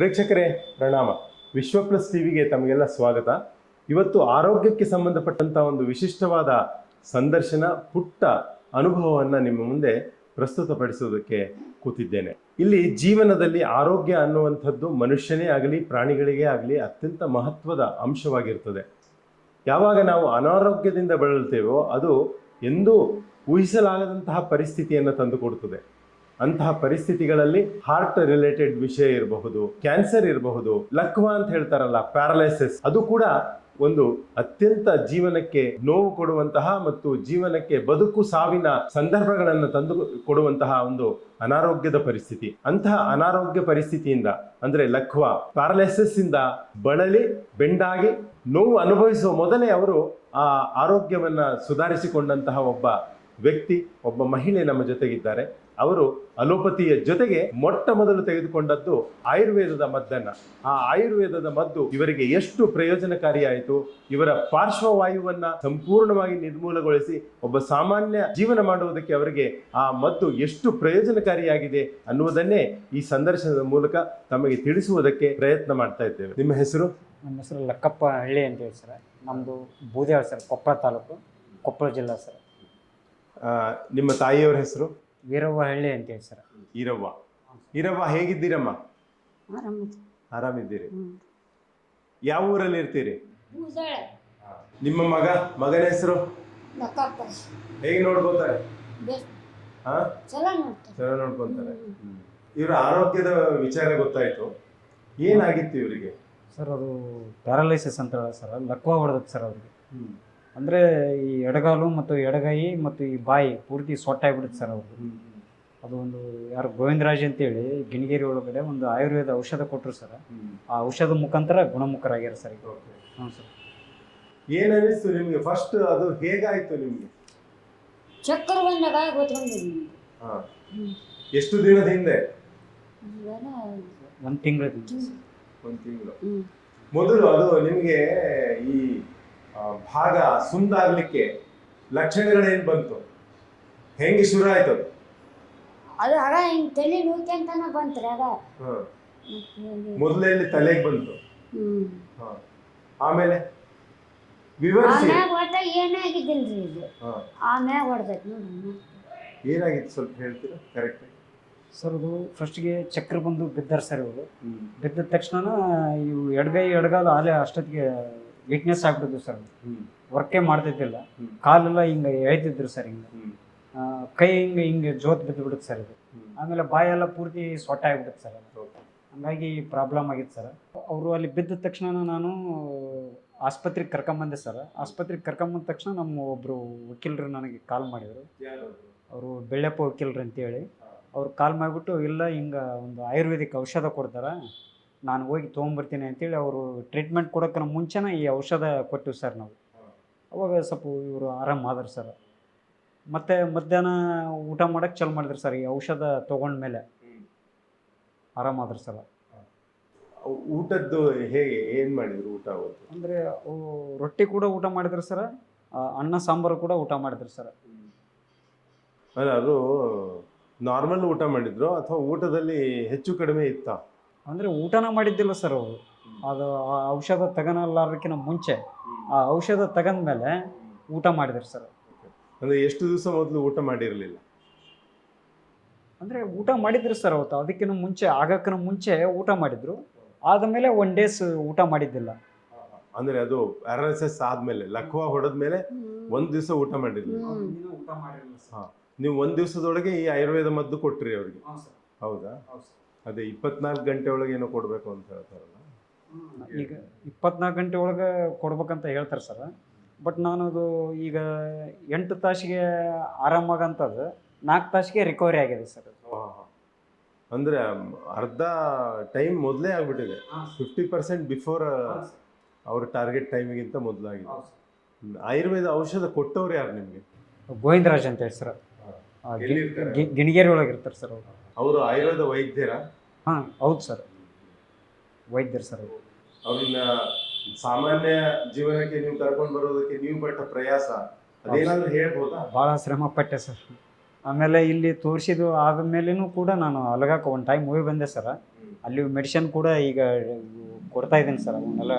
ಪ್ರೇಕ್ಷಕರೇ, ಪ್ರಣಾಮ. ವಿಶ್ವ ಪ್ಲಸ್ ಟಿವಿಗೆ ತಮಗೆಲ್ಲ ಸ್ವಾಗತ. ಇವತ್ತು ಆರೋಗ್ಯಕ್ಕೆ ಸಂಬಂಧಪಟ್ಟಂತ ಒಂದು ವಿಶಿಷ್ಟವಾದ ಸಂದರ್ಶನ, ಪುಟ್ಟ ಅನುಭವವನ್ನು ನಿಮ್ಮ ಮುಂದೆ ಪ್ರಸ್ತುತಪಡಿಸುವುದಕ್ಕೆ ಕೂತಿದ್ದೇನೆ. ಇಲ್ಲಿ ಜೀವನದಲ್ಲಿ ಆರೋಗ್ಯ ಅನ್ನುವಂಥದ್ದು ಮನುಷ್ಯನೇ ಆಗಲಿ, ಪ್ರಾಣಿಗಳಿಗೆ ಆಗಲಿ ಅತ್ಯಂತ ಮಹತ್ವದ ಅಂಶವಾಗಿರ್ತದೆ. ಯಾವಾಗ ನಾವು ಅನಾರೋಗ್ಯದಿಂದ ಬಳಲುತ್ತೇವೋ ಅದು ಎಂದೂ ಊಹಿಸಲಾಗದಂತಹ ಪರಿಸ್ಥಿತಿಯನ್ನು ತಂದುಕೊಡುತ್ತದೆ ಅಂತಹ ಪರಿಸ್ಥಿತಿಗಳಲ್ಲಿ ಹಾರ್ಟ್ ರಿಲೇಟೆಡ್ ವಿಷಯ ಇರಬಹುದು ಕ್ಯಾನ್ಸರ್ ಇರಬಹುದು, ಲಕ್ವಾ ಅಂತ ಹೇಳ್ತಾರಲ್ಲ ಪ್ಯಾರಲೈಸಿಸ್ ಅದು ಕೂಡ ಒಂದು ಅತ್ಯಂತ ಜೀವನಕ್ಕೆ ನೋವು ಕೊಡುವಂತಹ ಮತ್ತು ಜೀವನಕ್ಕೆ ಬದುಕು ಸಾವಿನ ಸಂದರ್ಭಗಳನ್ನು ತಂದು ಕೊಡುವಂತಹ ಒಂದು ಅನಾರೋಗ್ಯದ ಪರಿಸ್ಥಿತಿ. ಅಂತಹ ಅನಾರೋಗ್ಯ ಪರಿಸ್ಥಿತಿಯಿಂದ, ಅಂದ್ರೆ ಲಕ್ವ ಪ್ಯಾರಲೈಸಿಸ್ ಇಂದ ಬಳಲಿ, ಬೆಂಡಾಗಿ ನೋವು ಅನುಭವಿಸುವ ಮೊದಲೇ ಅವರು ಆ ಆರೋಗ್ಯವನ್ನ ಸುಧಾರಿಸಿಕೊಂಡಂತಹ ಒಬ್ಬ ವ್ಯಕ್ತಿ, ಒಬ್ಬ ಮಹಿಳೆ ನಮ್ಮ ಜೊತೆಗಿದ್ದಾರೆ. ಅವರು ಅಲೋಪತಿಯ ಜೊತೆಗೆ ಮೊಟ್ಟ ಮೊದಲು ತೆಗೆದುಕೊಂಡದ್ದು ಆಯುರ್ವೇದದ ಮದ್ದನ್ನ. ಆ ಆಯುರ್ವೇದದ ಮದ್ದು ಇವರಿಗೆ ಎಷ್ಟು ಪ್ರಯೋಜನಕಾರಿಯಾಯಿತು, ಇವರ ಪಾರ್ಶ್ವವಾಯುವನ್ನ ಸಂಪೂರ್ಣವಾಗಿ ನಿರ್ಮೂಲಗೊಳಿಸಿ ಒಬ್ಬ ಸಾಮಾನ್ಯ ಜೀವನ ಮಾಡುವುದಕ್ಕೆ ಅವರಿಗೆ ಆ ಮದ್ದು ಎಷ್ಟು ಪ್ರಯೋಜನಕಾರಿಯಾಗಿದೆ ಅನ್ನುವುದನ್ನೇ ಈ ಸಂದರ್ಶನದ ಮೂಲಕ ತಮಗೆ ತಿಳಿಸುವುದಕ್ಕೆ ಪ್ರಯತ್ನ ಮಾಡ್ತಾ ಇದ್ದೇವೆ. ನಿಮ್ಮ ಹೆಸರು? ನಮ್ಮ ಹೆಸರು ಲಕ್ಕಪ್ಪ ಹಳ್ಳಿ ಅಂತ ಹೇಳಿ ಸರ್. ನಮ್ಮದು ಬೂದೇವ ಸರ್ ಕೊಪ್ಪಳ ತಾಲೂಕು ಕೊಪ್ಪಳ ಜಿಲ್ಲಾ ಸರ್. ನಿಮ್ಮ ತಾಯಿಯವರ ಹೆಸರು? ವೀರವ್ವ ಹಳ್ಳಿ ಅಂತ ಹೇಳಿ ಸರ್. ಈರವ್ವ ಈರವ್ವ ಹೇಗಿದ್ದೀರಮ್ಮ? ಆರಾಮದು ಆರಾಮಿದ್ದೀರಿ. ಯಾವ ಊರಲ್ಲಿ ಇರ್ತೀರಿ? ನಿಮ್ಮ ಮಗ ಮಗನ ಹೆಸರು? ಹೇಗೆ ನೋಡ್ಕೋತಾರೆ ಚಲೋ ನೋಡ್ಕೊಂತಾರೆ ಇವರ ಆರೋಗ್ಯದ ವಿಚಾರ ಗೊತ್ತಾಯ್ತು. ಏನಾಗಿತ್ತು ಇವರಿಗೆ? ಸರ್ ಅದು ಪ್ಯಾರಲೈಸಿಸ್ ಅಂತ ಹೇಳ ಸರ್. ಲಕ್ವಾ ಹೊಡೆದ್ ಸರ್ ಅವ್ರಿಗೆ. ಅಂದರೆ ಈ ಎಡಗಾಲು ಮತ್ತು ಎಡಗೈ ಮತ್ತು ಈ ಬಾಯಿ ಪೂರ್ತಿ ಸೊಟ್ಟಾಗ್ಬಿಡುತ್ತೆ ಸರ್ ಅವ್ರಿಗೆ ಅದು ಒಂದು ಯಾರು ಗೋವಿಂದರಾಜ್ ಅಂತೇಳಿ ಗಿಣಿಗೇರಿ ಒಳಗಡೆ ಒಂದು ಆಯುರ್ವೇದ ಔಷಧ ಕೊಟ್ಟರು ಸರ್. ಆ ಔಷಧ ಮುಖಾಂತರ ಗುಣಮುಖರಾಗ್ಯಾರ ಸರ್ ಈಗ. ಹ್ಞೂ ಸರ್. ಏನ್ ಅನಿಸ್ತು ನಿಮ್ಗೆ? ಫಸ್ಟ್ ಅದು ಹೇಗಾಯ್ತು ನಿಮ್ಗೆ? ಚಕ್ಕರ್ ಬಂದಾಗ ಗೊತ್ಕೊಂಡಿದ್ದೀನಿ ಹಾ. ಎಷ್ಟು ದಿನದ ಹಿಂದೆ? ಒಂದು ತಿಂಗಳ ಒಂದು ತಿಂಗಳು. ಮೊದಲು ಅದು ನಿಮ್ಗೆ ಈ ಭಾಗ ಸುಂದಾಗ್ಲಿಕ್ಕೆ ಲಕ್ಷಣಗಳೇನು ಬಂತು? ಹೆಂಗೆ ಶುರು ಆಯ್ತು ಅದು? ಅದು ಆಗ ಹಿಂಗೆ ತಲೆ ನೂಕ್ಯಂತನ ಬಂತ್ರಿ ಆಗ ಹಾ. ಮತ್ತೆ ಮೊದಲೇ ತಲೆಗೆ ಬಂತು? ಹ್ಞೂ ಹಾ. ಆಮೇಲೆ? ವಿವರಿಸಿ. ಆಮ್ಯಾಗ ಒಟ್ಟ ಏನಾಗಿದ್ದಿಲ್ರಿ ಇದು. ಹಾ. ಆಮ್ಯಾಗ ಹೊಡೆದೈತಿ ಏನಾಗಿತ್ತು ಸ್ವಲ್ಪ ಹೇಳ್ತೀರಾ? ಕರೆಕ್ಟ್ ಸರ್ ಅದು ಫಸ್ಟ್ಗೆ ಚಕ್ರ ಬಂದು ಬಿದ್ದಾರ ಸರ್ ಅವರು ಬಿದ್ದ ತಕ್ಷಣ ಇವು ಎಡಗೈ ಎಡಗಾಲು ಆಲೆ ಅಷ್ಟೊತ್ತಿಗೆ ವೀಕ್ನೆಸ್ ಆಗ್ಬಿಟ್ಟಿದ್ವು ಸರ್ ವರ್ಕೇ ಮಾಡ್ತಿದ್ದಿಲ್ಲ. ಕಾಲೆಲ್ಲ ಹಿಂಗೆ ಎಳ್ತಿದ್ರು ಸರ್ ಹಿಂಗೆ. ಕೈ ಹಿಂಗೆ ಹಿಂಗೆ ಜೋತ್ ಬಿದ್ದು ಬಿಡುತ್ತೆ ಸರ್ ಇದು ಆಮೇಲೆ ಬಾಯೆಲ್ಲ ಪೂರ್ತಿ ಸೊಟ್ಟ ಆಗ್ಬಿಡುತ್ತೆ ಸರ್ ಹಂಗಾಗಿ ಪ್ರಾಬ್ಲಮ್ ಆಗಿತ್ತು ಸರ್ ಅವರು ಅಲ್ಲಿ ಬಿದ್ದ ತಕ್ಷಣ ನಾನು ಆಸ್ಪತ್ರೆಗೆ ಕರ್ಕೊಂಬಂದೆ ಸರ್ ಆಸ್ಪತ್ರೆಗೆ ಕರ್ಕೊಂಬಂದ ತಕ್ಷಣ ನಮ್ಮ ಒಬ್ಬರು ವಕೀಲರು ನನಗೆ ಕಾಲ್ ಮಾಡಿದರು. ಅವರು? ಬೆಳ್ಳೆಪ್ಪ ವಕೀಲರು ಅಂತೇಳಿ. ಅವ್ರು ಕಾಲ್ ಮಾಡಿಬಿಟ್ಟು ಇಲ್ಲ ಹಿಂಗೆ ಒಂದು ಆಯುರ್ವೇದಿಕ್ ಔಷಧ ಕೊಡ್ತಾರೆ? ನಾನು ಹೋಗಿ ತೊಗೊಂಬರ್ತೀನಿ ಅಂತೇಳಿ ಅವರು ಟ್ರೀಟ್ಮೆಂಟ್ ಕೊಡೋಕ್ಕಿಂತ ಮುಂಚೆನೇ ಈ ಔಷಧ ಕೊಟ್ಟಿವಿ ಸರ್ ನಾವು. ಅವಾಗ ಸ್ವಲ್ಪ ಇವರು ಆರಾಮ ಆದ್ರು ಸರ್. ಮತ್ತೆ ಮಧ್ಯಾಹ್ನ ಊಟ ಮಾಡೋಕ್ಕೆ ಚಾಲು ಮಾಡಿದ್ರು ಸರ್ ಈ ಔಷಧ ತೊಗೊಂಡ್ಮೇಲೆ. ಆರಾಮಾದ್ರು ಸರ್. ಊಟದ್ದು ಹೇಗೆ ಏನು ಮಾಡಿದ್ರು ಊಟ ಅವತ್ತು? ಅಂದರೆ ರೊಟ್ಟಿ ಕೂಡ ಊಟ ಮಾಡಿದ್ರು ಸರ್ ಅನ್ನ ಸಾಂಬಾರು ಕೂಡ ಊಟ ಮಾಡಿದ್ರು ಸರ್. ಅಲ್ಲ ಅದು ನಾರ್ಮಲ್ ಊಟ ಮಾಡಿದ್ರು ಅಥವಾ ಊಟದಲ್ಲಿ ಹೆಚ್ಚು ಕಡಿಮೆ ಇತ್ತ? ಅಂದರೆ ಊಟನ ಮಾಡಿದ್ದಿಲ್ಲ ಸರ್ ಅವರು. ಅದು ಆ ಔಷಧ ತಗೊಳಲಾರ್ದಕ್ಕಿಂತ ಮುಂಚೆ ಆ ಔಷಧ ತಗೊಂಡ್ಮೇಲೆ ಊಟ ಮಾಡಿದ್ರು ಸರ್ ಅಂದ್ರೆ ಎಷ್ಟು ದಿವಸ ಮೊದಲು ಊಟ ಮಾಡಿರಲಿಲ್ಲ? ಅಂದರೆ ಊಟ ಮಾಡಿದ್ರು ಸರ್ ಅವತ್ತು. ಅದಕ್ಕಿಂತ ಮುಂಚೆ ಆಗಕ್ಕಿಂತ ಮುಂಚೆ ಊಟ ಮಾಡಿದ್ರು. ಆದಮೇಲೆ ಒನ್ ಡೇಸ್ ಊಟ ಮಾಡಿದ್ದಿಲ್ಲ. ಅಂದ್ರೆ ಅದು ಪ್ಯಾರಾಲಿಸಿಸ್ ಆದ್ಮೇಲೆ ಲಕ್ವಾ ಹೊಡೆದ್ಮೇಲೆ ಒಂದ್ ದಿವಸ ಊಟ ಮಾಡಿರಲಿಲ್ಲ. ಊಟ ಮಾಡಿರಲಿಲ್ಲ ಹಾ. ನೀವು ಒಂದ್ ದಿವಸದೊಳಗೆ ಈ ಆಯುರ್ವೇದ ಮದ್ದು ಕೊಟ್ರಿ ಅವ್ರಿಗೆ. ಹೌದಾ? ಅದೇ ಇಪ್ಪತ್ನಾಲ್ಕು ಗಂಟೆ ಒಳಗೆ ಏನೋ ಕೊಡಬೇಕು ಅಂತ ಹೇಳ್ತಾರಲ್ಲ? ಈಗ ಇಪ್ಪತ್ನಾಲ್ಕು ಗಂಟೆ ಒಳಗೆ ಕೊಡ್ಬೇಕಂತ ಹೇಳ್ತಾರೆ ಸರ್. ಬಟ್ ನಾನು ಅದು ಈಗ ಎಂಟು ತಾಸಿಗೆ ಆರಾಮಾಗಂಥದ್ದು ನಾಲ್ಕು ತಾಸಿಗೆ ರಿಕವರಿ ಆಗಿದೆ ಸರ್. ಅಂದರೆ. ಅಂದ್ರೆ ಅರ್ಧ ಟೈಮ್ ಮೊದಲೇ ಆಗಿಬಿಟ್ಟಿದೆ. ಫಿಫ್ಟಿ ಪರ್ಸೆಂಟ್ ಬಿಫೋರ್ ಅವ್ರ ಟಾರ್ಗೆಟ್ ಟೈಮಿಗಿಂತ ಮೊದಲಾಗಿದೆ. ಆಯುರ್ವೇದ ಔಷಧ ಕೊಟ್ಟವ್ರು ಯಾರು ನಿಮಗೆ? ಗೋವಿಂದರಾಜ್ ಅಂತ ಹೇಳಿ ಸರ್. ಗಿಣಿಗೇರಿ ಒಳಗೆ ಇರ್ತಾರೆ ಸರ್ ಅವರು. ಅವರು ಆಯುರ್ವೇದ ವೈದ್ಯರ? ಹಾಂ ಹೌದು ಸರ್. ವೈದ್ಯರು ಸರ್ ಅವರು. ಅವ್ರನ್ನ ಸಾಮಾನ್ಯ ಜೀವನಕ್ಕೆ ನೀವು ಕರ್ಕೊಂಡು ಬರೋದಕ್ಕೆ ನೀವು ಪಟ್ಟ ಪ್ರಯಾಸ ಅದೇನಾದ್ರೂ ಹೇಳ್ಬೋದಾ? ಭಾಳ ಶ್ರಮ ಪಟ್ಟೆ ಸರ್. ಆಮೇಲೆ ಇಲ್ಲಿ ತೋರಿಸಿದ್ದು ಆದಮೇಲೆನೂ ಕೂಡ ನಾನು ಅಲಗಾಕ ಒಂದು ಟೈಮ್ ಹೋಗಿ ಬಂದೆ ಸರ್. ಅಲ್ಲಿ ಮೆಡಿಸಿನ್ ಕೂಡ ಈಗ ಕೊಡ್ತಾ ಇದ್ದೀನಿ ಸರ್. ಅವನ್ನೆಲ್ಲ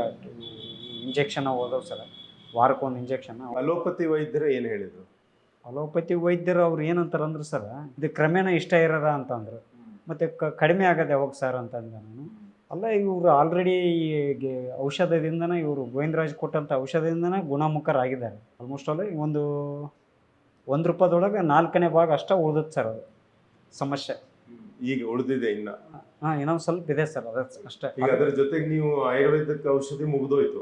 ಇಂಜೆಕ್ಷನ್ ಹೋದವು ಸರ್. ವಾರಕ್ಕೊಂದು ಇಂಜೆಕ್ಷನ್ ಅಲೋಪತಿ ವೈದ್ಯರು ಏನು ಹೇಳಿದ್ರು? ಅಲೋಪತಿ ವೈದ್ಯರು ಅವ್ರು ಏನಂತಾರೆ ಅಂದ್ರೆ ಸರ್ ಇದು ಕ್ರಮೇಣ ಇಷ್ಟ ಇರೋದ ಅಂತಂದ್ರು. ಮತ್ತು ಕ ಕಡಿಮೆ ಆಗದೆ ಯಾವಾಗ ಸರ್ ಅಂತಂದೆ ನಾನು. ಅಲ್ಲ ಇವರು ಆಲ್ರೆಡಿ ಔಷಧದಿಂದನೇ ಇವರು ಗೋವಿಂದರಾಜ್ ಕೊಟ್ಟಂಥ ಔಷಧದಿಂದನೇ ಗುಣಮುಖರಾಗಿದ್ದಾರೆ. ಆಲ್ಮೋಸ್ಟ್ ಆಲ್ ಒಂದು ಒಂದು ರೂಪಾಯಿದೊಳಗೆ ನಾಲ್ಕನೇ ಭಾಗ ಅಷ್ಟೇ ಉಳಿದಿತ್ತು ಸರ್ ಅದು ಸಮಸ್ಯೆ. ಈಗ ಉಳಿದಿದೆ ಇನ್ನ. ಹಾಂ ಇನ್ನೊಂದು ಸ್ವಲ್ಪ ಇದೆ ಸರ್ ಅದ ಅಷ್ಟೇ. ಈಗ ಅದರ ಜೊತೆಗೆ ನೀವು ಆಯುರ್ವೇದಕ್ಕೆ ಔಷಧಿ ಮುಗ್ದೋಯ್ತು.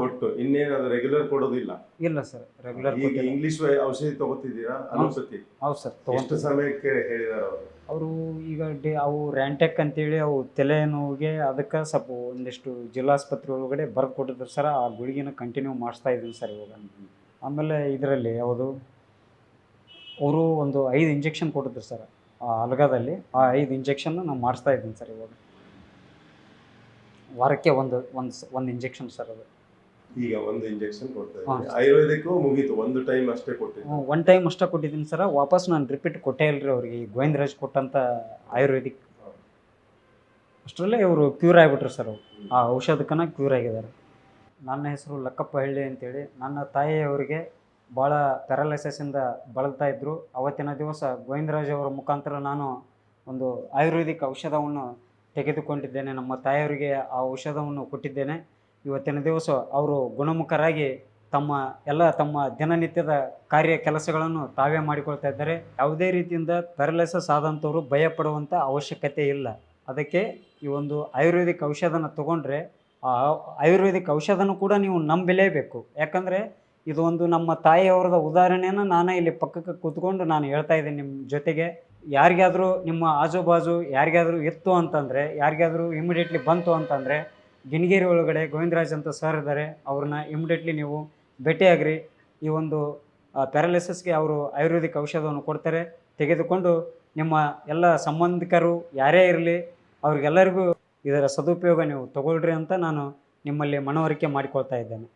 ಕೊಟ್ಟು ಇನ್ನೇನು ಅದು ರೆಗ್ಯುಲರ್ ಕೊಡೋದಿಲ್ಲ. ಇಲ್ಲ ಸರ್ ರೆಗ್ಯುಲರ್ ಈಗ ಇಂಗ್ಲಿಷ್ ಔಷಧಿ ತಗೋತಿದ್ದೀರಾ? ಅಲೋಪತಿ. ಹೌದು ಸರ್ ಎಷ್ಟು ಸಮಯಕ್ಕೆ ಹೇಳಿದಾರೆ ಅವರು? ಅವರು ಈಗ ಡೇ ಅವು ರ್ಯಾಂಟೆಕ್ ಅಂತೇಳಿ ಅವು ತಲೆ ನೋವಿಗೆ ಅದಕ್ಕೆ ಸ್ವಲ್ಪ ಒಂದಿಷ್ಟು ಜಿಲ್ಲಾಸ್ಪತ್ರೆ ಒಳಗಡೆ ಬರ್ದು ಕೊಟ್ಟಿದ್ರು ಸರ್ ಆ ಗುಳಿಗೆನ ಕಂಟಿನ್ಯೂ ಮಾಡಿಸ್ತಾ ಇದ್ದೀನಿ ಸರ್ ಇವಾಗ. ಆಮೇಲೆ ಇದರಲ್ಲಿ ಯಾವುದು? ಅವರು ಒಂದು ಐದು ಇಂಜೆಕ್ಷನ್ ಕೊಟ್ಟಿದ್ರು ಸರ್ ಆ ಅಲ್ಗದಲ್ಲಿ. ಆ ಐದು ಇಂಜೆಕ್ಷನ್ ನಾನು ಮಾಡಿಸ್ತಾ ಇದ್ದೀನಿ ಸರ್ ಇವಾಗ. ವಾರಕ್ಕೆ ಒಂದು ಒಂದು ಒಂದು ಇಂಜೆಕ್ಷನ್ ಸರ್ ಅದು. ಈಗ ಒಂದು ಇಂಜೆಕ್ಷನ್ ಕೊಡ್ತಾ ಇದ್ದೀನಿ. ಆಯುರ್ವೇದಕ್ಕೂ ಮುಗೀತು. ಒಂದು ಟೈಮ್ ಅಷ್ಟೇ ಕೊಟ್ಟಿದ್ದೆ ಒಂದು ಟೈಮ್ ಅಷ್ಟೇ ಕೊಟ್ಟಿದ್ದೀನಿ ಸರ್. ವಾಪಸ್ ನಾನು ರಿಪೀಟ್ ಕೊಟ್ಟೇ ಇಲ್ರಿ ಅವ್ರಿಗೆ. ಈ ಗೋವಿಂದರಾಜ್ ಕೊಟ್ಟಂಥ ಆಯುರ್ವೇದಿಕ್. ಅಷ್ಟರಲ್ಲೇ ಇವರು ಕ್ಯೂರ್ ಆಗಿಬಿಟ್ರು ಸರ್ ಅವ್ರು. ಆ ಔಷಧಕ್ಕನ ಕ್ಯೂರ್ ಆಗಿದ್ದಾರೆ. ನನ್ನ ಹೆಸರು ಲಕ್ಕಪ್ಪ ಹಳ್ಳಿ ಅಂತೇಳಿ. ನನ್ನ ತಾಯಿಯವರಿಗೆ ಭಾಳ ಇಂದ ಬಳಲ್ತಾ ಇದ್ದರು ಅವತ್ತಿನ ದಿವಸ ಗೋವಿಂದರಾಜ್ ಅವರ ಮುಖಾಂತರ ನಾನು ಒಂದು ಆಯುರ್ವೇದಿಕ್ ಔಷಧವನ್ನು ತೆಗೆದುಕೊಂಡಿದ್ದೇನೆ. ನಮ್ಮ ತಾಯಿಯವರಿಗೆ ಆ ಔಷಧವನ್ನು ಕೊಟ್ಟಿದ್ದೇನೆ. ಇವತ್ತಿನ ದಿವಸ ಅವರು ಗುಣಮುಖರಾಗಿ ತಮ್ಮ ಎಲ್ಲ ತಮ್ಮ ದಿನನಿತ್ಯದ ಕಾರ್ಯ ಕೆಲಸಗಳನ್ನು ತಾವೇ ಮಾಡಿಕೊಳ್ತಾ ಇದ್ದಾರೆ. ಯಾವುದೇ ರೀತಿಯಿಂದ ಪ್ಯಾರಲೈಸಸ್ ಆದಂಥವ್ರು ಭಯಪಡುವಂಥ ಅವಶ್ಯಕತೆ ಇಲ್ಲ. ಅದಕ್ಕೆ ಈ ಒಂದು ಆಯುರ್ವೇದಿಕ್ ಔಷಧನ ತಗೊಂಡ್ರೆ ಆ ಆಯುರ್ವೇದಿಕ್ ಔಷಧನೂ ಕೂಡ ನೀವು ನಂಬಲೇಬೇಕು. ಯಾಕಂದರೆ ಇದು ಒಂದು ನಮ್ಮ ತಾಯಿಯವರದ ಉದಾಹರಣೆಯನ್ನು ನಾನು ಇಲ್ಲಿ ಪಕ್ಕಕ್ಕೆ ಕೂತ್ಕೊಂಡು ನಾನು ಹೇಳ್ತಾ ಇದ್ದೀನಿ ನಿಮ್ಮ ಜೊತೆಗೆ. ಯಾರಿಗಾದರೂ ನಿಮ್ಮ ಆಜು ಬಾಜು ಯಾರಿಗಾದರೂ ಇತ್ತು ಅಂತಂದರೆ, ಯಾರಿಗಾದರೂ ಇಮಿಡಿಯೇಟ್ಲಿ ಬಂತು ಅಂತಂದರೆ ಗಿಣಿಗೇರಿ ಒಳಗಡೆ ಗೋವಿಂದರಾಜ್ ಅಂತ ಸರ್ ಇದ್ದಾರೆ. ಅವ್ರನ್ನ ಇಮಿಡಿಯೇಟ್ಲಿ ನೀವು ಭೇಟಿಯಾಗ್ರಿ. ಈ ಒಂದು ಪ್ಯಾರಾಲಿಸಿಸ್ಗೆ ಅವರು ಆಯುರ್ವೇದಿಕ್ ಔಷಧವನ್ನು ಕೊಡ್ತಾರೆ. ತೆಗೆದುಕೊಂಡು ನಿಮ್ಮ ಎಲ್ಲ ಸಂಬಂಧಿಕರು ಯಾರೇ ಇರಲಿ, ಅವ್ರಿಗೆಲ್ಲರಿಗೂ ಇದರ ಸದುಪಯೋಗ ನೀವು ತಗೊಳ್ರಿ ಅಂತ ನಾನು ನಿಮ್ಮಲ್ಲಿ ಮನವರಿಕೆ ಮಾಡಿಕೊಳ್ತಾ ಇದ್ದೇನೆ.